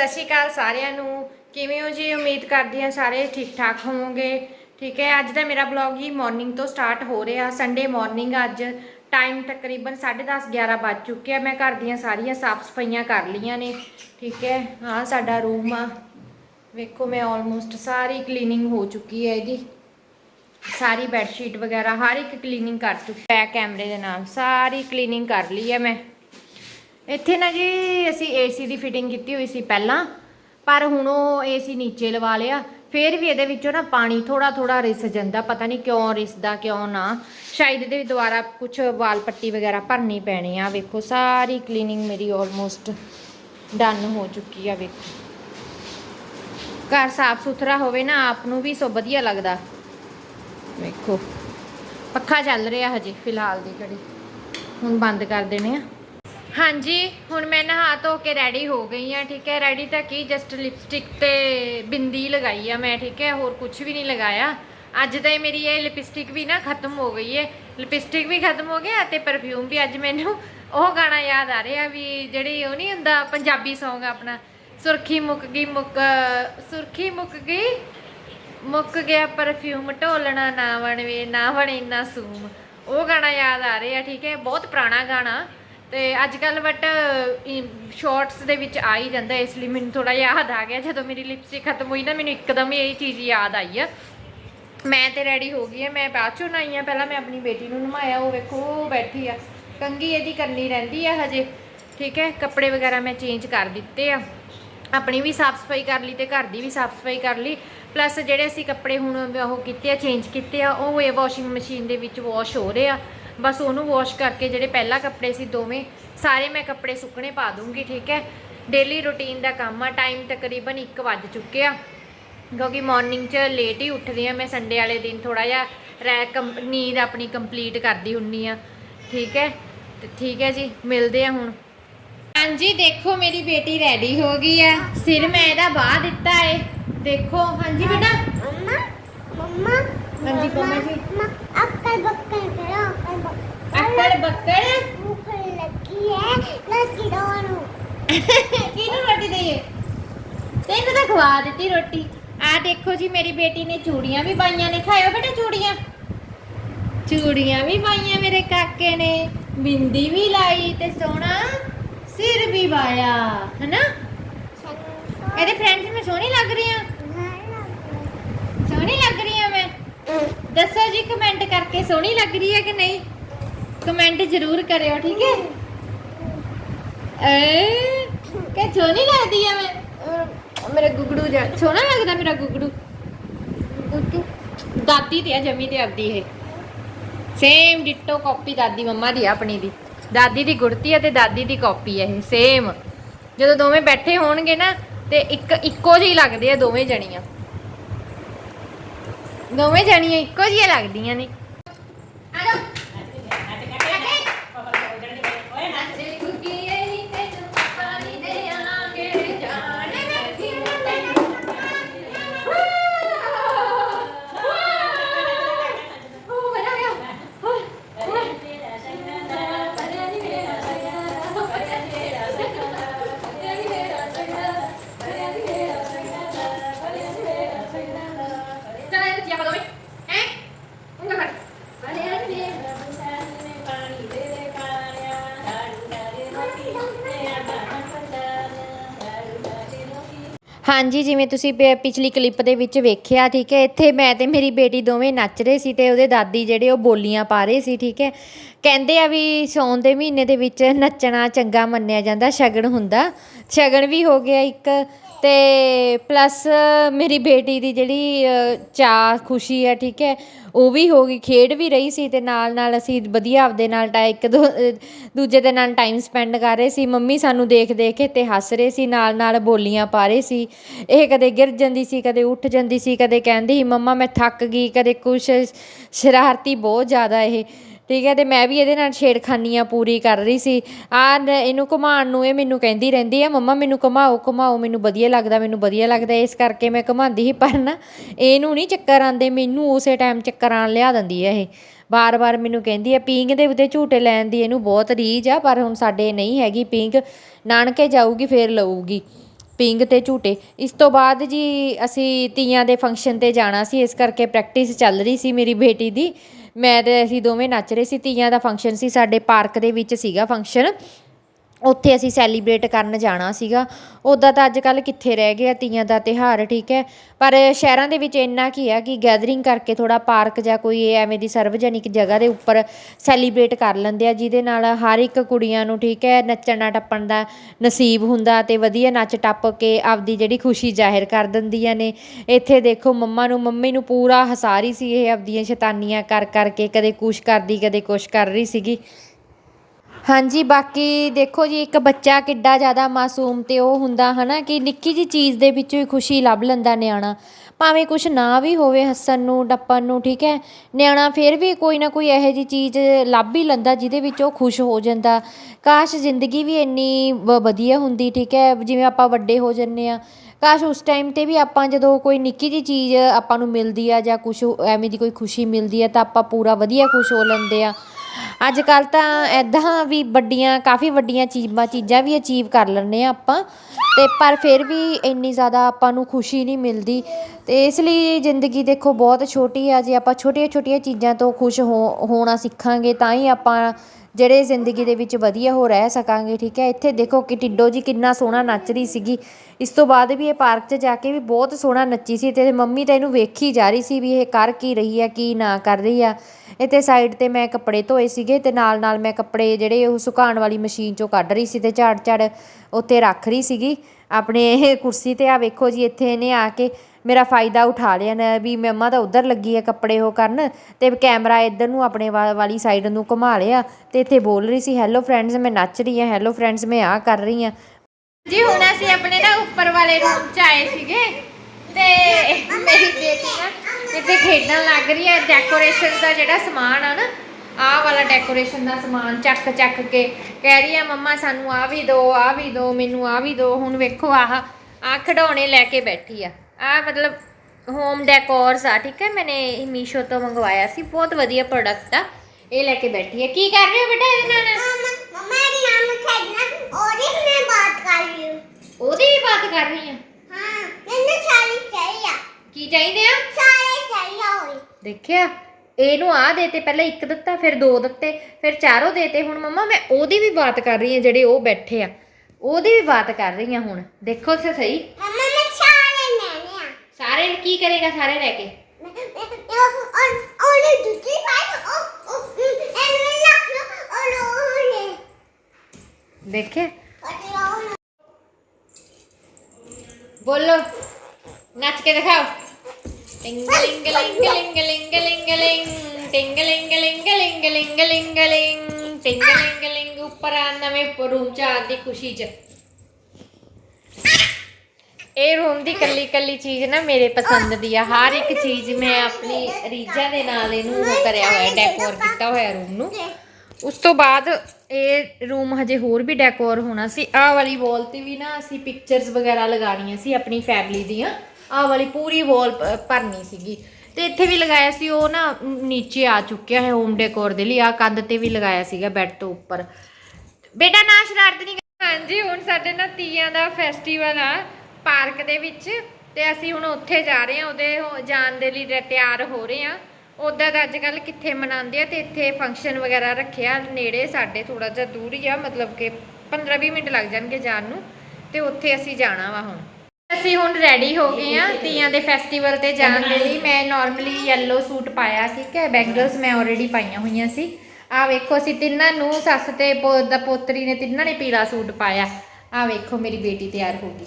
ਸਤਿ ਸ਼੍ਰੀ ਅਕਾਲ ਸਾਰਿਆਂ ਨੂੰ। ਕਿਵੇਂ ਹੋ ਜੀ? ਉਮੀਦ ਕਰਦੀ ਹਾਂ ਸਾਰੇ ਠੀਕ ਠਾਕ ਹੋਵੋਗੇ। ਠੀਕ ਹੈ, ਅੱਜ ਦਾ ਮੇਰਾ ਬਲੌਗ ਹੀ ਮਾਰਨਿੰਗ ਤੋਂ ਸਟਾਰਟ ਹੋ ਰਿਹਾ। ਸੰਡੇ ਮਾਰਨਿੰਗ ਅੱਜ ਟਾਈਮ ਤਕਰੀਬਨ 10:30 11 ਵੱਜ ਚੁੱਕੇ ਆ ਮੈਂ ਘਰ ਦੀਆਂ ਸਾਰੀਆਂ ਸਾਫ਼ ਸਫਾਈਆਂ ਕਰ ਲਈਆਂ ਨੇ। ਠੀਕ ਹੈ ਹਾਂ ਸਾਡਾ ਰੂਮ ਆ। ਵੇਖੋ, ਮੈਂ ਆਲਮੋਸਟ ਸਾਰੀ ਕਲੀਨਿੰਗ ਹੋ ਚੁੱਕੀ ਹੈ ਇਹਦੀ। ਸਾਰੀ ਬੈੱਡ ਸ਼ੀਟ ਵਗੈਰਾ, ਹਰ ਇੱਕ ਕਲੀਨਿੰਗ ਕਰ ਚੁੱਕੀ ਬੈਕ ਕੈਮਰੇ ਦੇ ਨਾਲ ਸਾਰੀ ਕਲੀਨਿੰਗ ਕਰ ਲਈ ਹੈ ਮੈਂ। ਇੱਥੇ ਨਾ ਜੀ ਅਸੀਂ ਏਸੀ ਦੀ ਫਿਟਿੰਗ ਕੀਤੀ ਹੋਈ ਸੀ ਪਹਿਲਾਂ, ਪਰ ਹੁਣ ਉਹ ਏਸੀ ਨੀਚੇ ਲਵਾ ਲਿਆ। ਫੇਰ ਵੀ ਇਹਦੇ ਵਿੱਚੋਂ ਨਾ ਪਾਣੀ ਥੋੜਾ ਥੋੜਾ ਰਿਸ ਜਾਂਦਾ, ਪਤਾ ਨਹੀਂ ਕਿਉਂ ਰਿਸਦਾ, ਕਿਉਂ ਨਾ। ਸ਼ਾਇਦ ਇਹਦੇ ਵੀ ਦੁਬਾਰਾ ਕੁਝ ਵਾਲ ਪੱਟੀ ਵਗੈਰਾ ਭਰਨੀ ਪੈਣੀ ਆ, ਵੇਖੋ, ਸਾਰੀ ਕਲੀਨਿੰਗ ਮੇਰੀ ਆਲਮੋਸਟ ਡਨ ਹੋ ਚੁੱਕੀ ਆ, ਵੇਖੋ। ਘਰ ਸਾਫ਼ ਸੁਥਰਾ ਹੋਵੇ ਨਾ, ਆਪ ਨੂੰ ਵੀ ਸੋ ਵਧੀਆ ਲੱਗਦਾ। ਵੇਖੋ, ਪੱਖਾ ਚੱਲ ਰਿਹਾ ਹਜੇ, ਫਿਲਹਾਲ ਦੀ ਘੜੀ। ਹੁਣ ਬੰਦ ਕਰ ਦੇਣੇ ਆ। ਹਾਂਜੀ, ਹੁਣ ਮੈਂ ਨਹਾ ਧੋ ਕੇ ਰੈਡੀ ਹੋ ਗਈ ਆ ਠੀਕ ਹੈ। ਰੈਡੀ ਤਾਂ ਕੀ ਜਸਟ ਲਿਪਸਟਿਕ ਤੇ ਬਿੰਦੀ ਲਗਾਈ ਆ ਮੈਂ, ਠੀਕ ਹੈ। ਹੋਰ ਕੁਝ ਵੀ ਨਹੀਂ ਲਗਾਇਆ। ਅੱਜ ਤਾਂ ਇਹ ਮੇਰੀ ਇਹ ਲਿਪਸਟਿਕ ਵੀ ਨਾ ਖਤਮ ਹੋ ਗਈ ਹੈ। ਲਿਪਸਟਿਕ ਵੀ ਖਤਮ ਹੋ ਗਿਆ ਤੇ ਪਰਫਿਊਮ ਵੀ ਅੱਜ ਮੈਨੂੰ ਉਹ ਗਾਣਾ ਯਾਦ ਆ ਰਿਹਾ ਵੀ ਜਿਹੜੀ ਉਹ ਨਹੀਂ ਹੁੰਦਾ, ਪੰਜਾਬੀ Song ਆਪਣਾ, ਸੁਰਖੀ ਮੁੱਕ ਗਈ ਮੁੱਕ, ਸੁਰਖੀ ਮੁੱਕ ਗਈ, ਮੁੱਕ ਗਿਆ ਪਰਫਿਊਮ ਢੋਲਣਾ ਨਾ ਬਣਵੇ ਨਾ ਬਣੇ ਨਾ ਸੂਮ। ਉਹ ਗਾਣਾ ਯਾਦ ਆ ਰਿਹਾ, ਠੀਕ ਹੈ। ਬਹੁਤ ਪੁਰਾਣਾ ਗਾਣਾ। ਤੇ ਅੱਜ ਕੱਲ ਬਟ ਸ਼ਾਰਟਸ ਦੇ ਵਿੱਚ ਆ ਹੀ ਜਾਂਦਾ ਇਸ ਲਈ ਮੈਨੂੰ ਥੋੜਾ ਯਾਦ ਆ ਗਿਆ। ਜਦੋਂ ਮੇਰੀ ਲਿਪਸਟਿਕ ਖਤਮ ਹੋਈ ਨਾ, ਮੈਨੂੰ ਇੱਕਦਮ ਹੀ ਇਹ ਚੀਜ਼ ਯਾਦ ਆਈ ਆ। ਮੈਂ ਤੇ ਰੈਡੀ ਹੋ ਗਈ ਆ ਮੈਂ ਬਾਅਦ ਚੋਂ ਨਹਾਈ ਆ ਪਹਿਲਾਂ ਮੈਂ ਆਪਣੀ ਬੇਟੀ ਨੂੰ ਨਮਾਇਆ, ਉਹ ਵੇਖੋ ਬੈਠੀ ਆ। ਕੰਗੀ ਇਹਦੀ ਕਰਨੀ ਰਹਿੰਦੀ ਆ ਹਜੇ, ਠੀਕ ਹੈ? ਕੱਪੜੇ ਵਗੈਰਾ ਮੈਂ ਚੇਂਜ ਕਰ ਦਿੱਤੇ ਆ। ਆਪਣੀ ਵੀ ਸਾਫ਼ ਸਫ਼ਾਈ ਕਰ ਲਈ ਤੇ ਘਰ ਦੀ ਵੀ ਸਾਫ਼ ਸਫ਼ਾਈ ਕਰ ਲਈ। ਪਲੱਸ ਜਿਹੜੇ ਅਸੀਂ ਕੱਪੜੇ ਹੁਣ ਉਹ ਕੀਤੇ ਆ ਚੇਂਜ ਕੀਤੇ ਆ, ਉਹ ਇਹ ਵਾਸ਼ਿੰਗ ਮਸ਼ੀਨ ਦੇ ਵਿੱਚ ਵਾਸ਼ ਹੋ ਰਹੇ ਆ। ਬਸ ਉਹਨੂੰ ਵਾਸ਼ ਕਰਕੇ ਜਿਹੜੇ ਪਹਿਲਾ ਕੱਪੜੇ ਸੀ ਦੋਵੇਂ ਸਾਰੇ ਮੈਂ ਕੱਪੜੇ ਸੁੱਕਣੇ ਪਾ ਦੂੰਗੀ ਠੀਕ ਹੈ? ਡੇਲੀ ਰੁਟੀਨ ਦਾ ਕੰਮ ਆ ਟਾਈਮ ਤਕਰੀਬਨ 1 ਵਜ ਚੁੱਕਿਆ। ਕਿਉਂਕਿ ਮਾਰਨਿੰਗ 'ਚ ਲੇਟ ਹੀ ਉੱਠਦੀ ਆ ਮੈਂ ਸੰਡੇ ਵਾਲੇ ਦਿਨ ਥੋੜਾ ਜਿਹਾ ਰੈ ਨੀਂਦ ਆਪਣੀ ਕੰਪਲੀਟ ਕਰਦੀ ਹੁੰਨੀ ਆ ਠੀਕ ਹੈ? ਤੇ ਠੀਕ ਹੈ ਜੀ ਮਿਲਦੇ ਆ ਹੁਣ। ਹਾਂਜੀ ਦੇਖੋ ਮੇਰੀ ਬੇਟੀ ਰੈਡੀ ਹੋ ਗਈ ਆ ਸਿਰ ਮੈਂ ਇਹਦਾ ਬਾਹ ਦਿੱਤਾ ਏ। ਦੇਖੋ ਹਾਂਜੀ ਬੇਟਾ। ਮੰਮਾ ਮੰਮਾ ਹਾਂਜੀ ਮੰਮਾ ਜੀ। ਬੱਕੜ ਬੱਕੜ। ਭੁੱਖ ਲੱਗੀ ਹੈ। ਨਾ ਸਿਰੋਂ ਨੂੰ ਕਿਹਨੂੰ ਰੋਟੀ ਦਈਏ? ਤੈਨੂੰ ਤਾਂ ਖਵਾ ਦਿੱਤੀ ਰੋਟੀ। ਆ ਦੇਖੋ ਜੀ ਮੇਰੀ ਬੇਟੀ ਨੇ ਚੂੜੀਆਂ ਵੀ ਪਾਈਆਂ ਨੇ। ਖਾਇਓ ਬੇਟਾ ਚੂੜੀਆਂ? ਚੂੜੀਆਂ ਵੀ ਪਾਈਆਂ ਮੇਰੇ ਕਾਕੇ ਨੇ। ਬਿੰਦੀ ਵੀ ਲਾਈ ਤੇ ਸੋਹਣਾ ਸਿਰ ਵੀ ਵਾਇਆ ਹਨਾ? ਇਹਦੇ ਫਰੈਂਡਸ ਮੈਂ ਸੋਹਣੀ ਲੱਗ ਰਹੀ ਆ? ਸੋਹਣੀ ਲੱਗ ਰਹੀ ਆ ਮੈਂ? ਦੱਸੋ ਜੀ ਕਮੈਂਟ ਕਰਕੇ ਸੋਹਣੀ ਲੱਗ ਰਹੀ ਹੈ ਕਿ ਨਹੀਂ? ਕਮੈਂਟ ਜ਼ਰੂਰ ਕਰਿਓ ਠੀਕ ਹੈ? ਏ ਕਿ ਸੋਹਣੀ ਲੱਗਦੀ ਆ ਮੈਂ। ਅਹ, ਮੇਰਾ ਗੁਗੜੂ ਜਾ ਸੋਹਣਾ ਲੱਗਦਾ ਮੇਰਾ ਗੁਗੜੂ। ਦਾਦੀ ਤੇ ਆ ਜਮੀ ਤੇ ਆਪਦੀ ਇਹ। ਸੇਮ ਡਿਟੋ ਕਾਪੀ ਦਾਦੀ ਮੰਮਾ ਦੀ ਆ ਆਪਣੀ ਦੀ। ਦਾਦੀ ਦੀ ਗੁੜਤੀ ਆ ਤੇ ਦਾਦੀ ਦੀ ਕਾਪੀ ਹੈ ਇਹ ਸੇਮ ਜਦੋਂ ਦੋਵੇਂ ਬੈਠੇ ਹੋਣਗੇ ਨਾ ਤੇ ਇੱਕ ਇੱਕੋ ਜਿਹੀ ਲੱਗਦੇ ਆ ਦੋਵੇਂ ਜਣੀਆਂ। ਦੋਵੇਂ ਜਣੀਆਂ ਇੱਕੋ ਜਿਹੀਆਂ ਲੱਗਦੀਆਂ ਨੇ। ਹਾਂਜੀ, ਜਿਵੇਂ ਤੁਸੀਂ ਪਿਛਲੀ ਕਲਿੱਪ ਦੇ ਵਿੱਚ ਵੇਖਿਆ, ਠੀਕ ਹੈ, ਇੱਥੇ ਮੈਂ ਤੇ ਮੇਰੀ ਬੇਟੀ ਦੋਵੇਂ ਨੱਚ ਰਹੇ ਸੀ ਤੇ ਉਹਦੇ ਦਾਦੀ ਜਿਹੜੇ ਉਹ ਬੋਲੀਆਂ ਪਾ ਰਹੇ ਸੀ, ਠੀਕ ਹੈ। ਕਹਿੰਦੇ ਆ ਵੀ ਸੌਣ ਦੇ ਮਹੀਨੇ ਦੇ ਵਿੱਚ ਨੱਚਣਾ ਚੰਗਾ ਮੰਨਿਆ ਜਾਂਦਾ, ਸ਼ਗਨ ਹੁੰਦਾ। ਸ਼ਗਨ ਵੀ ਹੋ ਗਿਆ ਇੱਕ ਅਤੇ ਪਲੱਸ ਮੇਰੀ ਬੇਟੀ ਦੀ ਜਿਹੜੀ ਚਾਅ, ਖੁਸ਼ੀ ਹੈ, ਠੀਕ ਹੈ, ਉਹ ਵੀ ਹੋ ਗਈ, ਖੇਡ ਵੀ ਰਹੀ ਸੀ ਅਤੇ ਨਾਲ ਨਾਲ ਅਸੀਂ ਵਧੀਆ ਆਪਦੇ ਨਾਲ ਟਾ, ਇੱਕ ਦੋ ਦੂਜੇ ਦੇ ਨਾਲ ਟਾਈਮ ਸਪੈਂਡ ਕਰ ਰਹੇ ਸੀ। ਮੰਮੀ ਸਾਨੂੰ ਦੇਖ ਦੇਖ ਕੇ ਅਤੇ ਹੱਸ ਰਹੇ ਸੀ, ਨਾਲ ਨਾਲ ਬੋਲੀਆਂ ਪਾ ਰਹੇ ਸੀ। ਇਹ ਕਦੇ ਗਿਰ ਜਾਂਦੀ ਸੀ, ਕਦੇ ਉੱਠ ਜਾਂਦੀ ਸੀ, ਕਦੇ ਕਹਿੰਦੀ ਸੀ, ਮੰਮਾ, ਮੈਂ ਥੱਕ ਗਈ, ਕਦੇ ਕੁਛ, ਸ਼ਰਾਰਤੀ ਬਹੁਤ ਜ਼ਿਆਦਾ ਇਹ। ਠੀਕ ਹੈ ਅਤੇ ਮੈਂ ਵੀ ਇਹਦੇ ਨਾਲ ਛੇੜਖਾਨੀਆਂ ਪੂਰੀ ਕਰ ਰਹੀ ਸੀ। ਆਹ ਇਹਨੂੰ ਘੁਮਾਉਣ ਨੂੰ ਇਹ ਮੈਨੂੰ ਕਹਿੰਦੀ ਰਹਿੰਦੀ ਆ ਮੰਮਾ, ਮੈਨੂੰ ਘੁਮਾਓ ਘੁਮਾਓ, ਮੈਨੂੰ ਵਧੀਆ ਲੱਗਦਾ, ਮੈਨੂੰ ਵਧੀਆ ਲੱਗਦਾ, ਇਸ ਕਰਕੇ ਮੈਂ ਘੁਮਾਉਂਦੀ ਸੀ। ਪਰ ਨਾ, ਇਹਨੂੰ ਨਹੀਂ ਚੱਕਰ ਆਉਂਦੇ, ਮੈਨੂੰ ਉਸੇ ਟਾਈਮ ਚੱਕਰ ਆਉਣ ਲਿਆ ਦਿੰਦੀ ਹੈ ਇਹ। ਵਾਰ ਵਾਰ ਮੈਨੂੰ ਕਹਿੰਦੀ ਹੈ, ਪੀਂਘ ਦੇ ਉੱਤੇ ਝੂਟੇ ਲੈਣ ਦੀ ਇਹਨੂੰ ਬਹੁਤ ਰੀਝ ਆ, ਪਰ ਹੁਣ ਸਾਡੇ ਨਹੀਂ ਹੈਗੀ ਪੀਂਗ ਨਾਨਕੇ ਜਾਊਗੀ, ਫੇਰ ਲਊਗੀ ਸਪਿੰਗ ਤੇ ਝੂਟੇ। ਇਸ ਤੋਂ ਬਾਅਦ ਜੀ ਅਸੀਂ ਤੀਆਂ ਦੇ ਫੰਕਸ਼ਨ ਤੇ ਜਾਣਾ ਸੀ, ਇਸ ਕਰਕੇ ਪ੍ਰੈਕਟਿਸ ਚੱਲ ਰਹੀ ਸੀ ਮੇਰੀ ਬੇਟੀ ਦੀ। ਮੈਂ ਤੇ ਅਸੀਂ ਦੋਵੇਂ ਨੱਚ ਰਹੇ ਸੀ, ਤੀਆਂ ਦਾ ਫੰਕਸ਼ਨ ਸੀ, ਸਾਡੇ ਪਾਰਕ ਦੇ ਵਿੱਚ ਸੀਗਾ ਫੰਕਸ਼ਨ ਉੱਥੇ ਅਸੀਂ ਸੈਲੀਬ੍ਰੇਟ ਕਰਨ ਜਾਣਾ ਸੀਗਾ। ਉੱਦਾਂ ਤਾਂ ਅੱਜ ਕੱਲ੍ਹ ਕਿੱਥੇ ਰਹਿ ਗਿਆ ਤੀਆਂ ਦਾ ਤਿਉਹਾਰ, ਠੀਕ ਹੈ। ਪਰ ਸ਼ਹਿਰਾਂ ਦੇ ਵਿੱਚ ਇੰਨਾ ਕੀ ਆ ਕਿ ਗੈਦਰਿੰਗ ਕਰਕੇ ਥੋੜ੍ਹਾ ਪਾਰਕ ਜਾਂ ਕੋਈ ਐਵੇਂ ਦੀ ਸਰਵਜਨਿਕ ਜਗ੍ਹਾ ਦੇ ਉੱਪਰ ਸੈਲੀਬ੍ਰੇਟ ਕਰ ਲੈਂਦੇ ਆ, ਜਿਹਦੇ ਨਾਲ ਹਰ ਇੱਕ ਕੁੜੀਆਂ ਨੂੰ, ਠੀਕ ਹੈ, ਨੱਚਣਾ ਟੱਪਣ ਦਾ ਨਸੀਬ ਹੁੰਦਾ ਅਤੇ ਵਧੀਆ ਨੱਚ ਟੱਪ ਕੇ ਆਪਦੀ ਜਿਹੜੀ ਖੁਸ਼ੀ ਜ਼ਾਹਿਰ ਕਰ ਦਿੰਦੀਆਂ ਨੇ। ਇੱਥੇ ਦੇਖੋ, ਮੰਮਾ ਨੂੰ, ਮੰਮੀ ਨੂੰ ਪੂਰਾ ਹਸਾ ਰਹੀ ਸੀ ਇਹ ਆਪਦੀਆਂ ਸ਼ੈਤਾਨੀਆਂ ਕਰ ਕਰਕੇ ਕਦੇ ਕੁਛ ਕਰਦੀ, ਕਦੇ ਕੁਛ ਕਰ ਰਹੀ ਸੀਗੀ। ਹਾਂਜੀ, ਬਾਕੀ ਦੇਖੋ ਜੀ, ਇੱਕ ਬੱਚਾ ਕਿੱਡਾ ਜ਼ਿਆਦਾ ਮਾਸੂਮ ਅਤੇ ਉਹ ਹੁੰਦਾ ਹੈ ਨਾ ਕਿ ਨਿੱਕੀ ਜਿਹੀ ਚੀਜ਼ ਦੇ ਵਿੱਚੋਂ ਹੀ ਖੁਸ਼ੀ ਲੱਭ ਲੈਂਦਾ ਨਿਆਣਾ। ਭਾਵੇਂ ਕੁਛ ਨਾ ਵੀ ਹੋਵੇ ਹੱਸਣ ਨੂੰ, ਡੱਪਣ ਨੂੰ, ਠੀਕ ਹੈ? ਨਿਆਣਾ ਫਿਰ ਵੀ ਕੋਈ ਨਾ ਕੋਈ ਇਹੋ ਜਿਹੀ ਚੀਜ਼ ਲੱਭ ਹੀ ਲੈਂਦਾ ਜਿਹਦੇ ਵਿੱਚ ਉਹ ਖੁਸ਼ ਹੋ ਜਾਂਦਾ। ਕਾਸ਼ ਜ਼ਿੰਦਗੀ ਵੀ ਇੰਨੀ ਵ- ਵਧੀਆ ਹੁੰਦੀ, ਠੀਕ ਹੈ? ਜਿਵੇਂ ਆਪਾਂ ਵੱਡੇ ਹੋ ਜਾਂਦੇ ਹਾਂ। ਕਾਸ਼ ਉਸ ਟਾਈਮ ਤੇ ਵੀ ਆਪਾਂ ਜਦੋਂ ਕੋਈ ਨਿੱਕੀ ਜਿਹੀ ਚੀਜ਼ ਆਪਾਂ ਨੂੰ ਮਿਲਦੀ ਆ ਜਾਂ ਕੁਛ ਐਵੇਂ ਦੀ ਕੋਈ ਖੁਸ਼ੀ ਮਿਲਦੀ ਹੈ ਤਾਂ ਆਪਾਂ ਪੂਰਾ ਵਧੀਆ ਖੁਸ਼ ਹੋ ਲੈਂਦੇ ਹਾਂ ਅੱਜ ਕੱਲ੍ਹ ਤਾਂ ਇੱਦਾਂ ਵੀ ਵੱਡੀਆਂ, ਕਾਫੀ ਵੱਡੀਆਂ ਚੀਜ਼ਾਂ ਚੀਜ਼ਾਂ ਵੀ ਅਚੀਵ ਕਰ ਲੈਂਦੇ ਹਾਂ ਆਪਾਂ। ਅਤੇ ਪਰ ਫਿਰ ਵੀ ਇੰਨੀ ਜ਼ਿਆਦਾ ਆਪਾਂ ਨੂੰ ਖੁਸ਼ੀ ਨਹੀਂ ਮਿਲਦੀ। ਅਤੇ ਇਸ ਲਈ ਜ਼ਿੰਦਗੀ ਦੇਖੋ ਬਹੁਤ ਛੋਟੀ ਆ। ਜੇ ਆਪਾਂ ਛੋਟੀਆਂ ਛੋਟੀਆਂ ਚੀਜ਼ਾਂ ਤੋਂ ਖੁਸ਼ ਹੋ, ਹੋਣਾ ਸਿੱਖਾਂਗੇ, ਤਾਂ ਹੀ ਆਪਾਂ ਜਿਹੜੇ ਜ਼ਿੰਦਗੀ ਦੇ ਵਿੱਚ ਵਧੀਆ ਹੋ ਰਹਿ ਸਕਾਂਗੇ, ਠੀਕ ਹੈ? ਇੱਥੇ ਦੇਖੋ ਕਿ ਟਿੱਡੋ ਜੀ ਕਿੰਨਾ ਸੋਹਣਾ ਨੱਚ ਰਹੀ ਸੀਗੀ। ਇਸ ਤੋਂ ਬਾਅਦ ਵੀ ਇਹ ਪਾਰਕ 'ਚ ਜਾ ਕੇ ਵੀ ਬਹੁਤ ਸੋਹਣਾ ਨੱਚੀ ਸੀ ਅਤੇ ਮੰਮੀ ਤਾਂ ਇਹਨੂੰ ਵੇਖੀ ਜਾ ਰਹੀ ਸੀ ਵੀ ਇਹ ਕਰ ਕੀ ਰਹੀ ਆ, ਕੀ ਨਾ ਕਰ ਰਹੀ ਆ। ਇੱਥੇ ਸਾਈਡ ਤੇ ਮੈਂ ਕੱਪੜੇ ਧੋਏ ਸੀਗੇ। ਤੇ ਨਾਲ ਨਾਲ ਮੈਂ ਕੱਪੜੇ ਜਿਹੜੇ ਉਹ ਸੁਕਾਉਣ ਵਾਲੀ ਮਸ਼ੀਨ 'ਚੋਂ ਕੱਢ ਰਹੀ ਸੀ ਤੇ ਝਾੜ ਝਾੜ ਉੱਤੇ ਰੱਖ ਰਹੀ ਸੀਗੀ। ਆਪਣੇ ਕੁਰਸੀ ਤੇ ਆ ਵੇਖੋ ਜੀ, ਇੱਥੇ ਇਹਨੇ ਆ ਕੇ ਮੇਰਾ ਫਾਇਦਾ ਉਠਾ ਲਿਆ ਨਾ ਵੀ ਮੰਮਾ ਤਾਂ ਉਧਰ ਲੱਗੀ ਆ ਕੱਪੜੇ ਉਹ ਕਰਨ ਤੇ ਕੈਮਰਾ ਇੱਧਰ ਨੂੰ ਆਪਣੇ ਵਾ- ਵਾਲੀ ਸਾਈਡ ਨੂੰ ਘੁਮਾ ਲਿਆ ਤੇ ਇੱਥੇ ਬੋਲ ਰਹੀ ਸੀ ਹੈਲੋ ਫਰੈਂਡਸ ਮੈਂ ਨੱਚ ਰਹੀ ਹਾਂ ਹੈਲੋ ਫਰੈਂਡਸ ਮੈਂ ਆ ਕਰ ਰਹੀ ਹਾਂ। ਜੀ, ਹੁਣ ਅਸੀਂ ਆਪਣੇ ਨਾ ਉੱਪਰ ਵਾਲੇ ਰੂਮ 'ਚ ਆਏ ਸੀਗੇ ਤੇ ਮੇਰੀ ਬੇਟੀ ਨਾ ਇੱਥੇ ਖੇਡਣ ਲੱਗ ਰਹੀ ਹੈ ਡੈਕੋਰੇਸ਼ਨ ਦਾ ਜਿਹੜਾ ਸਮਾਨ ਆ ਨਾ ਆਹ ਵਾਲਾ ਡੈਕੋਰੇਸ਼ਨ ਦਾ ਸਮਾਨ ਚੱਕ ਚੱਕ ਕੇ ਕਹਿ ਰਹੀ ਆ ਮੰਮਾ ਸਾਨੂੰ ਆ ਵੀ ਦਿਓ ਆ ਵੀ ਦਿਓ ਮੈਨੂੰ ਆ ਵੀ ਦਿਓ ਹੁਣ ਵੇਖੋ ਆਹ ਆ ਖਿਡੌਣੇ ਲੈ ਕੇ ਬੈਠੀ ਆ। ਆ ਮਤਲਬ ਹੋਮ ਡੈਕੋਰਸ ਆ ਠੀਕ ਹੈ? ਮੈਨੇ ਮੀਸ਼ੋ ਤੋਂ ਮੰਗਵਾਇਆ ਸੀ ਬਹੁਤ ਵਧੀਆ ਪ੍ਰੋਡਕਟ ਆ। ਇਹ ਲੈ ਕੇ ਬੈਠੀ ਹੈ ਕੀ ਕਰ ਰਹੇ ਹੋ ਬੇਟਾ ਇਹਦੇ ਨਾਲ? ਮਮਾ ਇਹ ਨਾਮ ਖੇਡਣਾ ਉਹਦੀ ਮੈਂ ਬਾਤ ਕਰ ਰਹੀ ਹਾਂ। ਉਹਦੀ ਵੀ ਬਾਤ ਕਰ ਰਹੀ ਹਾਂ ਹਾਂ ਮੈਨੂੰ ਸਾਰੇ ਚਾਹੀਏ ਕੀ ਚਾਹੀਦੇ ਆ? ਸਾਰੇ ਚਾਹੀਏ ਹੋਏ ਦੇਖਿਆ? ਇਹਨੂੰ ਆ ਦੇਤੇ ਪਹਿਲਾਂ ਇੱਕ ਦਿੱਤਾ ਫਿਰ ਦੋ ਦਿੱਤੇ ਫਿਰ ਚਾਰੋਂ ਦੇ ਤੇ ਹੁਣ ਮੰਮਾ ਮੈਂ ਉਹਦੀ ਵੀ ਬਾਤ ਕਰ ਰਹੀ ਹਾਂ ਜਿਹੜੇ ਉਹ ਬੈਠੇ ਆ। ਉਹਦੀ ਵੀ ਬਾਤ ਕਰ ਰਹੀ ਹਾਂ ਹੁਣ। ਦੇਖੋ ਸੇ ਸਹੀ। ਮੰਮਾ ਮੈਂ ਸਾਰੇ ਲੈਣੇ ਆ। ਸਾਰੇ ਨੂੰ ਕੀ ਕਰੇਗਾ ਸਾਰੇ ਲੈ ਕੇ? ਦੇਖੇ? ਬੋਲੋ। ਨੱਚ ਕੇ ਦਿਖਾਓ। ਟਿੰਗਲਿੰਗ ਉੱਪਰ ਆ ਨਵੇਂ ਰੂਮ ਚ ਆਉਣ ਖੁਸ਼ੀ ਚ ਇਹ ਰੂਮ ਦੀ ਕੱਲੀ ਕੱਲੀ ਚੀਜ਼ ਨਾ ਮੇਰੇ ਪਸੰਦ ਦੀ ਆ ਹਰ ਇੱਕ ਚੀਜ਼ ਮੈਂ ਆਪਣੀ ਰੀਝਾਂ ਦੇ ਨਾਲ ਇਹਨੂੰ ਉਹ ਕਰਿਆ ਹੋਇਆ ਡੈਕੋਰ ਕੀਤਾ ਹੋਇਆ ਰੂਮ ਨੂੰ ਉਸ ਤੋਂ ਬਾਅਦ ਇਹ ਰੂਮ ਹਜੇ ਹੋਰ ਵੀ ਡੈਕੋਰ ਹੋਣਾ ਸੀ ਆਹ ਵਾਲੀ ਵਾਲ ਤੇ ਵੀ ਨਾ ਅਸੀਂ ਪਿਕਚਰਸ ਵਗੈਰਾ ਲਗਾਉਣੀਆਂ ਸੀ ਆਪਣੀ ਫੈਮਿਲੀ ਦੀਆਂ ਆਹ ਵਾਲੀ ਪੂਰੀ ਵਾਲ ਭਰਨੀ ਸੀਗੀ। ਤੇ ਇੱਥੇ ਵੀ ਲਗਾਇਆ ਸੀ, ਉਹ ਨਾ ਨੀਚੇ ਆ ਚੁੱਕਿਆ ਹੈ ਹੋਮ ਡੈਕੋਰ ਦੇ ਲਈ। ਆ ਕੰਧ ਤੇ ਵੀ ਲਗਾਇਆ ਸੀਗਾ ਬੈੱਡ ਤੋਂ ਉੱਪਰ। ਬੇਟਾ, ਨਾ ਸ਼ਰਾਰਤ ਨਹੀਂ ਹਾਂਜੀ, ਹੁਣ ਸਾਡੇ ਨਾ ਤੀਆਂ ਦਾ ਫੈਸਟੀਵਲ ਆ ਪਾਰਕ ਦੇ ਵਿੱਚ ਤੇ ਅਸੀਂ ਹੁਣ ਉੱਥੇ ਜਾ ਰਹੇ ਹਾਂ। ਉਹਦੇ ਜਾਣ ਦੇ ਲਈ ਤਿਆਰ ਹੋ ਰਹੇ ਹਾਂ। ਉਦਾਂ ਤਾਂ ਅੱਜ ਕੱਲ ਕਿੱਥੇ ਮਨਾਉਂਦੇ ਆ ਤੇ ਇੱਥੇ ਫੰਕਸ਼ਨ ਵਗੈਰਾ ਰੱਖਿਆ ਨੇੜੇ ਸਾਡੇ ਥੋੜਾ ਜਿਹਾ ਦੂਰ ਹੀ ਆ। ਮਤਲਬ ਕਿ 15-20 ਮਿੰਟ ਲੱਗ ਜਾਣਗੇ ਜਾਣ ਨੂੰ। ਤੇ ਉੱਥੇ ਅਸੀਂ ਜਾਣਾ ਵਾ ਹੁਣ। ਅਸੀਂ ਹੁਣ ਰੈਡੀ ਹੋ ਗਏ ਆ ਤੀਆਂ ਦੇ ਫੈਸਟੀਵਲ ਤੇ ਜਾਣ ਦੇ ਲਈ। ਮੈਂ ਨਾਰਮਲੀ ਯੈਲੋ ਸੂਟ ਪਾਇਆ ਠੀਕ ਹੈ? ਬੈਂਗਲਸ ਮੈਂ ਆਲਰੇਡੀ ਪਾਈਆਂ ਹੋਈਆਂ ਸੀ। ਆ ਵੇਖੋ, ਅਸੀਂ ਤਿੰਨਾਂ ਨੂੰ, ਸੱਸ ਤੇ ਪੋ- ਦਾ ਪੋਤਰੀ ਨੇ ਤਿੰਨਾਂ ਨੇ ਪੀਲਾ ਸੂਟ ਪਾਇਆ। ਆ ਵੇਖੋ, ਮੇਰੀ ਬੇਟੀ ਤਿਆਰ ਹੋ ਗਈ।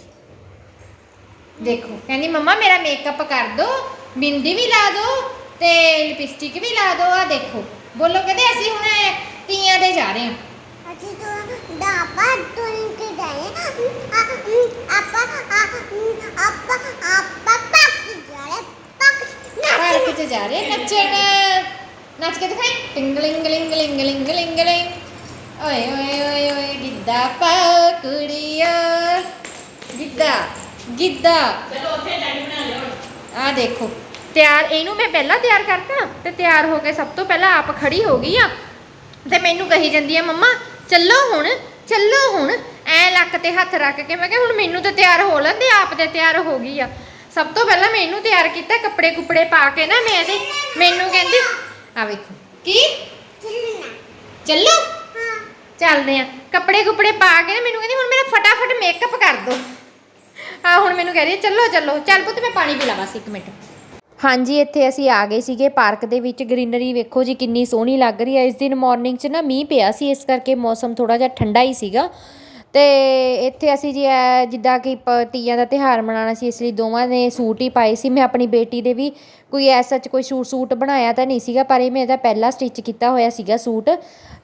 ਦੇਖੋ, ਕਹਿੰਦੀ, ਮੰਮਾ, ਮੇਰਾ ਮੇਕਅਪ ਕਰ ਦੋ, ਬਿੰਦੀ ਵੀ ਲਾ ਦੋ ਤੇ ਲਿਪਸਟਿਕ ਵੀ ਲਾ ਦੋ। ਆ ਦੇਖੋ, ਬੋਲੋ, ਕਹਿੰਦੇ ਅਸੀਂ ਹੁਣ ਤੀਆਂ ਦੇ ਜਾ ਰਹੇ ਹਾਂ। ਅਸੀਂ ਤੋਂ ਦਾਪਾ ਤੁਲ इनके जाए आपा आपा आपा पाक जाए पाक ਪਾਰਕ 'ਚ ਜਾ ਰਹੇ ਹਾਂ ਨੱਚਣ ਨੱਚ ਕੇ ਦਿਖਾਈ ਟਿੰਗਲਿੰਗ ਲਿੰਗ ਲਿੰਗ ਲਿੰਗ ਲਿੰਗ ਲਿੰਗ ਓਏ ਓਏ ਓਏ ਓਏ ਗਿੱਧਾ ਪਾ ਕੁੜੀਆ ਗਿੱਧਾ ਗਿੱਧਾ ਚਲੋ ਉੱਥੇ ਲਾਈਨ ਬਣਾ ਲਿਓ ਆ ਦੇਖੋ ਤਿਆਰ ਇਹਨੂੰ ਮੈਂ ਪਹਿਲਾਂ ਤਿਆਰ ਕਰਤਾ ਤੇ ਤਿਆਰ ਹੋ ਕੇ ਸਭ ਤੋਂ ਪਹਿਲਾਂ ਆਪ ਖੜੀ ਹੋ ਗਈ ਆ ਤੇ ਮੈਨੂੰ ਕਹੀ ਜਾਂਦੀ ਆ ਮੰਮਾ ਚੱਲੋ ਹੁਣ ਚੱਲੋ ਹੁਣ ਐ ਲੱਕ ਤੇ ਹੱਥ ਰੱਖ ਕੇ ਮੈਂ ਕਿਹਾ, ਹੁਣ ਮੈਨੂੰ ਤਾਂ ਤਿਆਰ ਹੋ ਲੈਂਦੇ ਆਪ ਤੇ ਤਿਆਰ ਹੋ ਗਈ ਆ। ਸਭ ਤੋਂ ਪਹਿਲਾਂ ਮੈਨੂੰ ਤਿਆਰ ਕੀਤਾ, ਕੱਪੜੇ ਕੁਪੜੇ ਪਾ ਕੇ ਨਾ ਮੈਂ ਤੇ ਮੈਨੂੰ ਕਹਿੰਦੀ ਆ ਵੇਖੋ। ਕੀ? ਚੱਲੋ। ਚੱਲਦੇ ਆ। ਕੱਪੜੇ ਕੁਪੜੇ ਪਾ ਕੇ ਨਾ ਮੈਨੂੰ ਕਹਿੰਦੀ, ਹੁਣ ਮੇਰਾ ਫਟਾਫਟ ਮੇਕਅਪ ਕਰ ਦੋ। ਆ ਹੁਣ ਮੈਨੂੰ ਕਹਿ ਰਹੀ ਚੱਲੋ ਚੱਲੋ, ਚੱਲ ਪੁੱਤ, ਮੈਂ ਪਾਣੀ ਪੀ ਲਾ ਬਸ ਇੱਕ ਮਿੰਟ। ਹਾਂਜੀ, ਇੱਥੇ ਅਸੀਂ ਆ ਗਏ ਸੀਗੇ ਪਾਰਕ ਦੇ ਵਿੱਚ। ਗ੍ਰੀਨਰੀ ਵੇਖੋ ਜੀ, ਕਿੰਨੀ ਸੋਹਣੀ ਲੱਗ ਰਹੀ ਹੈ। ਇਸ ਦਿਨ ਮਾਰਨਿੰਗ 'ਚ ਨਾ ਮੀਂਹ ਪਿਆ ਸੀ, ਇਸ ਕਰਕੇ ਮੌਸਮ ਥੋੜਾ ਜਿਹਾ ਠੰਡਾ ਹੀ ਸੀਗਾ। ਅਤੇ ਇੱਥੇ ਅਸੀਂ ਜੇ ਐ ਜਿੱਦਾਂ ਕਿ ਪ- ਤੀਆਂ ਦਾ ਤਿਉਹਾਰ ਮਨਾਉਣਾ ਸੀ, ਇਸ ਲਈ ਦੋਵਾਂ ਨੇ ਸੂਟ ਹੀ ਪਾਏ ਸੀ। ਮੈਂ ਆਪਣੀ ਬੇਟੀ ਦੇ ਵੀ ਕੋਈ ਐਸ ਚ ਕੋਈ ਸੂਟ ਸੂਟ ਬਣਾਇਆ ਤਾਂ ਨਹੀਂ ਸੀਗਾ, ਪਰ ਇਹ ਮੈਂ ਇਹਦਾ ਪਹਿਲਾ ਸਟਿੱਚ ਕੀਤਾ ਹੋਇਆ ਸੀਗਾ ਸੂਟ।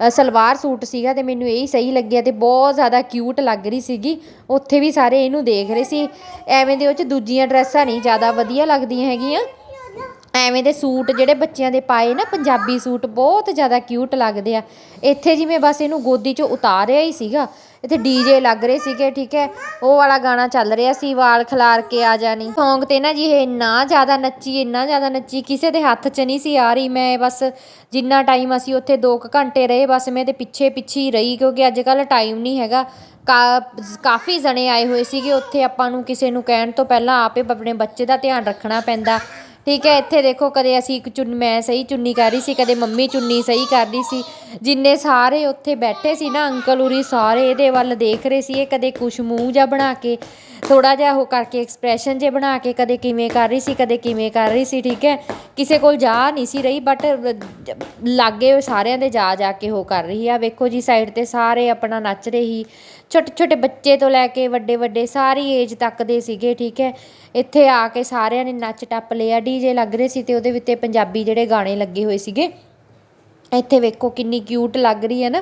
ਸਲਵਾਰ ਸੂਟ ਸੀਗਾ ਅਤੇ ਮੈਨੂੰ ਇਹ ਹੀ ਸਹੀ ਲੱਗਿਆ ਅਤੇ ਬਹੁਤ ਜ਼ਿਆਦਾ ਕਿਊਟ ਲੱਗ ਰਹੀ ਸੀਗੀ। ਉੱਥੇ ਵੀ ਸਾਰੇ ਇਹਨੂੰ ਦੇਖ ਰਹੇ ਸੀ। ਐਵੇਂ ਦੇ ਉਹ ਚ ਦੂਜੀਆਂ ਡਰੈਸਾਂ ਨਹੀਂ ਜ਼ਿਆਦਾ ਵਧੀਆ ਲੱਗਦੀਆਂ ਹੈਗੀਆਂ। ਐਵੇਂ ਦੇ ਸੂਟ ਜਿਹੜੇ ਬੱਚਿਆਂ ਦੇ ਪਾਏ ਨਾ, ਪੰਜਾਬੀ ਸੂਟ ਬਹੁਤ ਜ਼ਿਆਦਾ ਕਿਊਟ ਲੱਗਦੇ ਆ। ਇੱਥੇ ਜਿਵੇਂ ਬਸ ਇਹਨੂੰ ਗੋਦੀ 'ਚੋਂ ਉਤਾਰਿਆ ਹੀ ਸੀਗਾ। ਇੱਥੇ ਡੀਜੇ ਲੱਗ ਰਹੇ ਸੀਗੇ, ਠੀਕ ਹੈ। ਉਹ ਵਾਲਾ ਗਾਣਾ ਚੱਲ ਰਿਹਾ ਸੀ, ਵਾਲ ਖਿਲਾਰ ਕੇ ਆ ਜਾਣੀ। ਸੌਂਗ ਤੇ ਨਾ ਜੀ ਇਹ ਇੰਨਾ ਜ਼ਿਆਦਾ ਨੱਚੀ, ਇੰਨਾ ਜ਼ਿਆਦਾ ਨੱਚੀ, ਕਿਸੇ ਦੇ ਹੱਥ 'ਚ ਨਹੀਂ ਸੀ ਆ ਰਹੀ। ਮੈਂ ਬਸ ਜਿੰਨਾ ਟਾਈਮ ਅਸੀਂ ਉੱਥੇ 2 ਘੰਟੇ ਰਹੇ, ਬਸ ਮੈਂ ਤੇ ਪਿੱਛੇ ਪਿੱਛੇ ਹੀ ਰਹੀ, ਕਿਉਂਕਿ ਅੱਜ ਕੱਲ ਟਾਈਮ ਨਹੀਂ ਹੈਗਾ। ਕਾ- ਕਾਫੀ ਜਣੇ ਆਏ ਹੋਏ ਸੀਗੇ, ਉੱਥੇ ਆਪਾਂ ਨੂੰ ਕਿਸੇ ਨੂੰ ਕਹਿਣ ਤੋਂ ਪਹਿਲਾਂ ਆਪੇ ਆਪਣੇ ਬੱਚੇ ਦਾ ਧਿਆਨ ਰੱਖਣਾ ਪੈਂਦਾ। ਠੀਕ ਹੈ, ਇੱਥੇ ਦੇਖੋ ਕਦੇ ਅਸੀਂ ਇੱਕ ਚੁੰਨ, ਮੈਂ ਸਹੀ ਚੁੰਨੀ ਕਰ ਰਹੀ ਸੀ, ਕਦੇ ਮੰਮੀ ਚੁੰਨੀ ਸਹੀ ਕਰ ਰਹੀ ਸੀ। ਜਿੰਨੇ ਸਾਰੇ ਉੱਥੇ ਬੈਠੇ ਸੀ ਨਾ, ਅੰਕਲ ਉਰੀ ਸਾਰੇ ਇਹਦੇ ਵੱਲ ਦੇਖ ਰਹੇ ਸੀ, ਇਹ ਕਦੇ ਕੁਛ ਮੂੰਹ ਜਾਂ ਬਣਾ ਕੇ ਥੋੜਾ ਜਿਹਾ ਉਹ ਕਰਕੇ ਐਕਸਪ੍ਰੈਸ਼ਨ ਜੇ ਬਣਾ ਕੇ ਕਦੇ ਕਿਵੇਂ ਕਰ ਰਹੀ ਸੀ, ਕਦੇ ਕਿਵੇਂ ਕਰ ਰਹੀ ਸੀ, ਠੀਕ ਹੈ। ਕਿਸੇ ਕੋਲ ਜਾ ਨਹੀਂ ਸੀ ਰਹੀ ਬਟ ਲਾਗੇ ਸਾਰਿਆਂ ਦੇ ਜਾ ਜਾ ਕੇ ਉਹ ਕਰ ਰਹੀ ਆ। ਵੇਖੋ ਜੀ ਸਾਈਡ ਤੇ ਸਾਰੇ ਆਪਣਾ ਨੱਚ ਰਹੇ ਸੀ। ਛੋਟੇ ਛੋਟੇ ਬੱਚੇ ਤੋਂ ਲੈ ਕੇ ਵੱਡੇ ਵੱਡੇ ਸਾਰੀ ਏਜ ਤੱਕ ਦੇ ਸੀਗੇ, ਠੀਕ ਹੈ। ਇੱਥੇ ਆ ਕੇ ਸਾਰਿਆਂ ਨੇ ਨੱਚ ਟੱਪ ਲਿਆ ਡੀਜੇ ਲੱਗ ਰਹੇ ਸੀ ਅਤੇ ਉਹਦੇ ਵਿੱਚ ਪੰਜਾਬੀ ਜਿਹੜੇ ਗਾਣੇ ਲੱਗੇ ਹੋਏ ਸੀਗੇ। ਇੱਥੇ ਵੇਖੋ ਕਿੰਨੀ ਕਿਊਟ ਲੱਗ ਰਹੀ ਹੈ ਨਾ।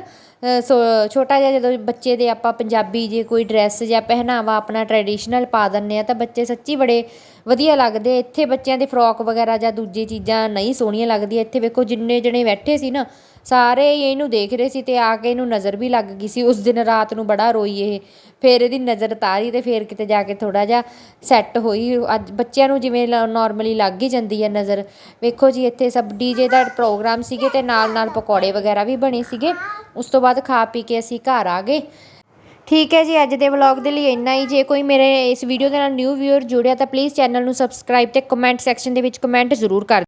ਸੋ, ਛੋਟਾ ਜਿਹਾ ਜਦੋਂ ਬੱਚੇ ਦੇ ਆਪਾਂ ਪੰਜਾਬੀ ਜੇ ਕੋਈ ਡਰੈਸ ਜਾਂ ਪਹਿਨਾਵਾ ਆਪਣਾ ਟ੍ਰੈਡੀਸ਼ਨਲ ਪਾ ਦਿੰਨੇ ਆ ਤਾਂ ਬੱਚੇ ਸੱਚੀ ਬੜੇ ਵਧੀਆ ਲੱਗਦੇ ਇੱਥੇ ਬੱਚਿਆਂ ਦੇ ਫਰੋਕ ਵਗੈਰਾ ਜਾਂ ਦੂਜੀ ਚੀਜ਼ਾਂ ਨਹੀਂ ਸੋਹਣੀਆਂ ਲੱਗਦੀਆਂ। ਇੱਥੇ ਵੇਖੋ ਜਿੰਨੇ ਜਣੇ ਬੈਠੇ ਸੀ ਨਾ ਸਾਰੇ ਇਹਨੂੰ ਦੇਖ ਰਹੇ ਸੀ ਤੇ ਆ ਕੇ ਇਹਨੂੰ ਨਜ਼ਰ ਵੀ ਲੱਗ ਗਈ ਸੀ। ਉਸ ਦਿਨ ਰਾਤ ਨੂੰ ਬੜਾ ਰੋਈ ਇਹ। ਫਿਰ ਇਹਦੀ ਨਜ਼ਰ ਤਾਰੀ ਤੇ ਫਿਰ ਕਿਤੇ ਜਾ ਕੇ ਥੋੜ੍ਹਾ ਜਿਹਾ ਸੈੱਟ ਹੋਈ। ਅੱਜ ਬੱਚਿਆਂ ਨੂੰ ਜਿਵੇਂ ਨੋਰਮਲੀ ਲੱਗ ਹੀ ਜਾਂਦੀ ਹੈ ਨਜ਼ਰ। ਵੇਖੋ ਜੀ, ਇੱਥੇ ਸਭ ਡੀਜੇ ਦਾ ਪ੍ਰੋਗਰਾਮ ਸੀਗੇ ਤੇ ਨਾਲ ਨਾਲ ਪਕੌੜੇ ਵਗੈਰਾ ਵੀ ਬਣੇ ਸੀਗੇ। ਉਸ ਤੋਂ ਬਾਅਦ ਖਾ ਪੀ ਕੇ ਅਸੀਂ ਘਰ ਆ ਗਏ। ਠੀਕ ਹੈ ਜੀ, ਅੱਜ ਦੇ ਵਲੌਗ ਦੇ ਲਈ ਇੰਨਾ ਹੀ। ਜੇ ਕੋਈ ਮੇਰੇ ਇਸ ਵੀਡੀਓ ਦੇ ਨਾਲ ਨਿਊ ਵਿਊਅਰ ਜੁੜਿਆ ਤਾਂ ਪਲੀਜ਼ ਚੈਨਲ ਨੂੰ ਸਬਸਕ੍ਰਾਈਬ ਤੇ ਕਮੈਂਟ ਸੈਕਸ਼ਨ ਦੇ ਵਿੱਚ ਕਮੈਂਟ ਜ਼ਰੂਰ ਕਰ